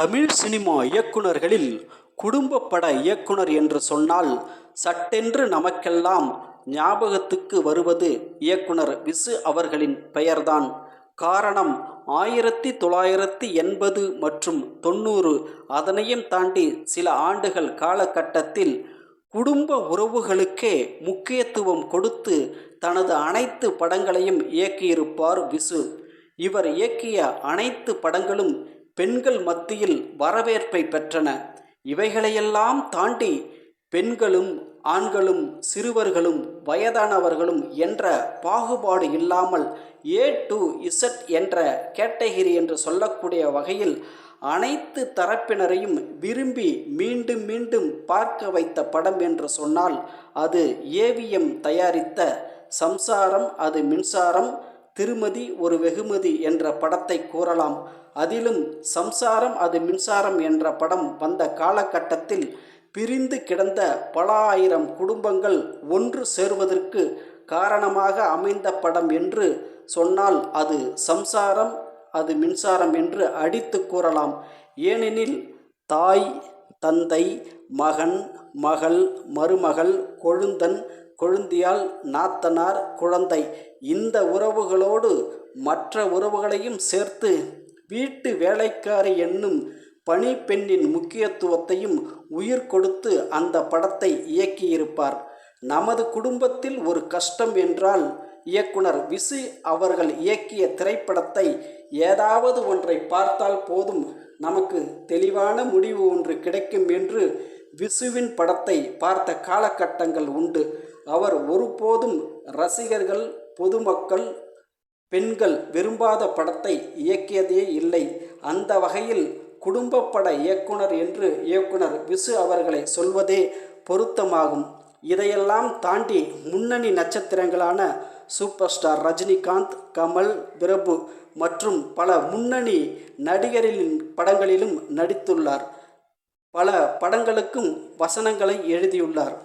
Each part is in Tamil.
தமிழ் சினிமா இயக்குனர்களில் குடும்ப பட இயக்குனர் என்று சொன்னால் சட்டென்று நமக்கெல்லாம் ஞாபகத்துக்கு வருவது இயக்குனர் விசு அவர்களின் பெயர்தான். காரணம் ஆயிரத்தி தொள்ளாயிரத்தி எண்பது மற்றும் தொண்ணூறு அதனையும் தாண்டி சில ஆண்டுகள் காலகட்டத்தில் குடும்ப உறவுகளுக்கே முக்கியத்துவம் கொடுத்து தனது அனைத்து படங்களையும் இயக்கியிருப்பார் விசு. இவர் இயக்கிய அனைத்து படங்களும் பெண்கள் மத்தியில் வரவேற்பை பெற்றன. இவைகளையெல்லாம் தாண்டி பெண்களும் ஆண்களும் சிறுவர்களும் வயதானவர்களும் என்ற பாகுபாடு இல்லாமல் ஏ டு இசட் என்ற கேட்டகிரி என்று சொல்லக்கூடிய வகையில் அனைத்து தரப்பினரையும் விரும்பி மீண்டும் மீண்டும் பார்க்க வைத்த படம் என்று சொன்னால் அது ஏவிஎம் தயாரித்த சம்சாரம் அது மின்சாரம் திருமதி ஒரு வெகுமதி என்ற படத்தை கூறலாம். அதிலும் சம்சாரம் அது மின்சாரம் என்ற படம் வந்த காலகட்டத்தில் பிரிந்து கிடந்த பல ஆயிரம் குடும்பங்கள் ஒன்று சேர்வதற்கு காரணமாக அமைந்த படம் என்று சொன்னால் அது சம்சாரம் அது மின்சாரம் என்று அடித்து கூறலாம். ஏனெனில் தாய் தந்தை மகன் மகள் மருமகள் கொழுந்தன் கொழுந்தியால் நாத்தனார் குழந்தை. இந்த உறவுகளோடு மற்ற உறவுகளையும் சேர்த்து வீட்டு வேலைக்காரி என்னும் பணிப்பெண்ணின் முக்கியத்துவத்தையும் உயிர் கொடுத்து அந்த படத்தை இயக்கியிருப்பார். நமது குடும்பத்தில் ஒரு கஷ்டம் என்றால் இயக்குனர் விசு அவர்கள் இயக்கிய திரைப்படத்தை ஏதாவது ஒன்றை பார்த்தால் போதும் நமக்கு தெளிவான முடிவு ஒன்று கிடைக்கும் என்று விசுவின் படத்தை பார்த்த காலகட்டங்கள் உண்டு. அவர் ஒருபோதும் ரசிகர்கள் பொதுமக்கள் பெண்கள் விரும்பாத படத்தை இயக்கியதே இல்லை. அந்த வகையில் குடும்ப பட இயக்குனர் என்று இயக்குனர் விசு அவர்களை சொல்வதே பொருத்தமாகும். இதையெல்லாம் தாண்டி முன்னணி நட்சத்திரங்களான சூப்பர் ஸ்டார் ரஜினிகாந்த் கமல் பிரபு மற்றும் பல முன்னணி நடிகரின் படங்களிலும் நடித்துள்ளார். பல படங்களுக்கும் வசனங்களை எழுதியுள்ளார்.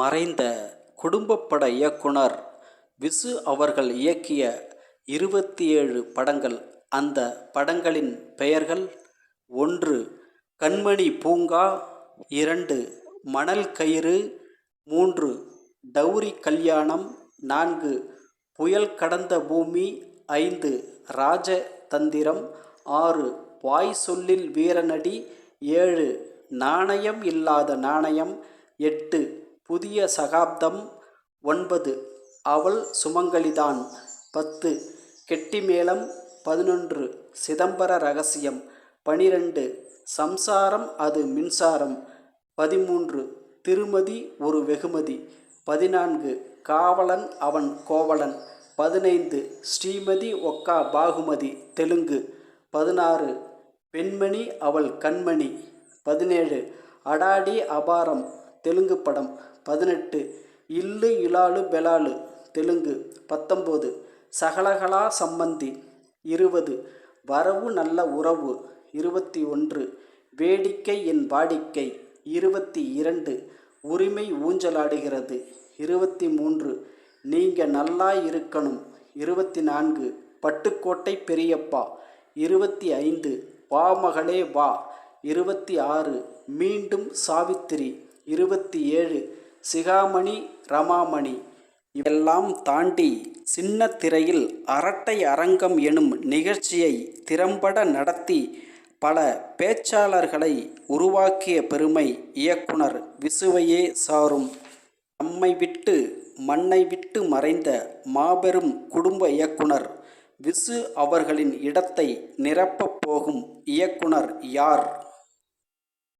மறைந்த குடும்பப்பட இயக்குனர் விசு அவர்கள் இயக்கிய இருபத்தி ஏழு படங்கள். அந்த படங்களின் பெயர்கள் ஒன்று கண்மணி பூங்கா இரண்டு மணல் கயிறு மூன்று டௌரி கல்யாணம் நான்கு புயல் கடந்த பூமி ஐந்து ராஜதந்திரம் ஆறு வாய் சொல்லில் வீரனடி ஏழு நாணயம் இல்லாத நாணயம் எட்டு புதிய சகாப்தம் ஒன்பது. அவள் சுமங்கலிதான். பத்து. கெட்டிமேளம் பதினொன்று. சிதம்பர ரகசியம் பனிரெண்டு. சம்சாரம் அது மின்சாரம் பதிமூன்று. திருமதி ஒரு வெகுமதி பதினான்கு. காவலன் அவன் கோவலன் பதினைந்து. ஸ்ரீமதி ஒக்கா பாகுமதி தெலுங்கு பதினாறு. பெண்மணி அவள் கண்மணி பதினேழு. அடாடி அபாரம் தெலுங்கு படம் பதினெட்டு. இல்லு இலாலு பெலாலு தெலுங்கு பத்தொம்போது சகலகலா சம்பந்தி இருபது வரவு நல்ல உறவு இருபத்தி ஒன்று வேடிக்கை என் வாடிக்கை இருபத்தி இரண்டு உரிமை ஊஞ்சலாடுகிறது இருபத்தி மூன்று நீங்கள் நல்லா இருக்கணும் இருபத்தி நான்கு பட்டுக்கோட்டை பெரியப்பா இருபத்தி ஐந்து வா மகளே வா இருபத்தி ஆறு மீண்டும் சாவித்திரி இருபத்தி ஏழு சிகாமணி ரமாமணி இதெல்லாம் தாண்டி சின்ன திரையில் அரட்டை அரங்கம் எனும் நிகழ்ச்சியை திறம்பட நடத்தி பல பேச்சாளர்களை உருவாக்கிய பெருமை இயக்குனர் விசுவையே சாரும். நம்மை விட்டு மண்ணை விட்டு மறைந்த மாபெரும் குடும்ப இயக்குனர் விசு அவர்களின் இடத்தை நிரப்பப் போகும் இயக்குனர் யார்?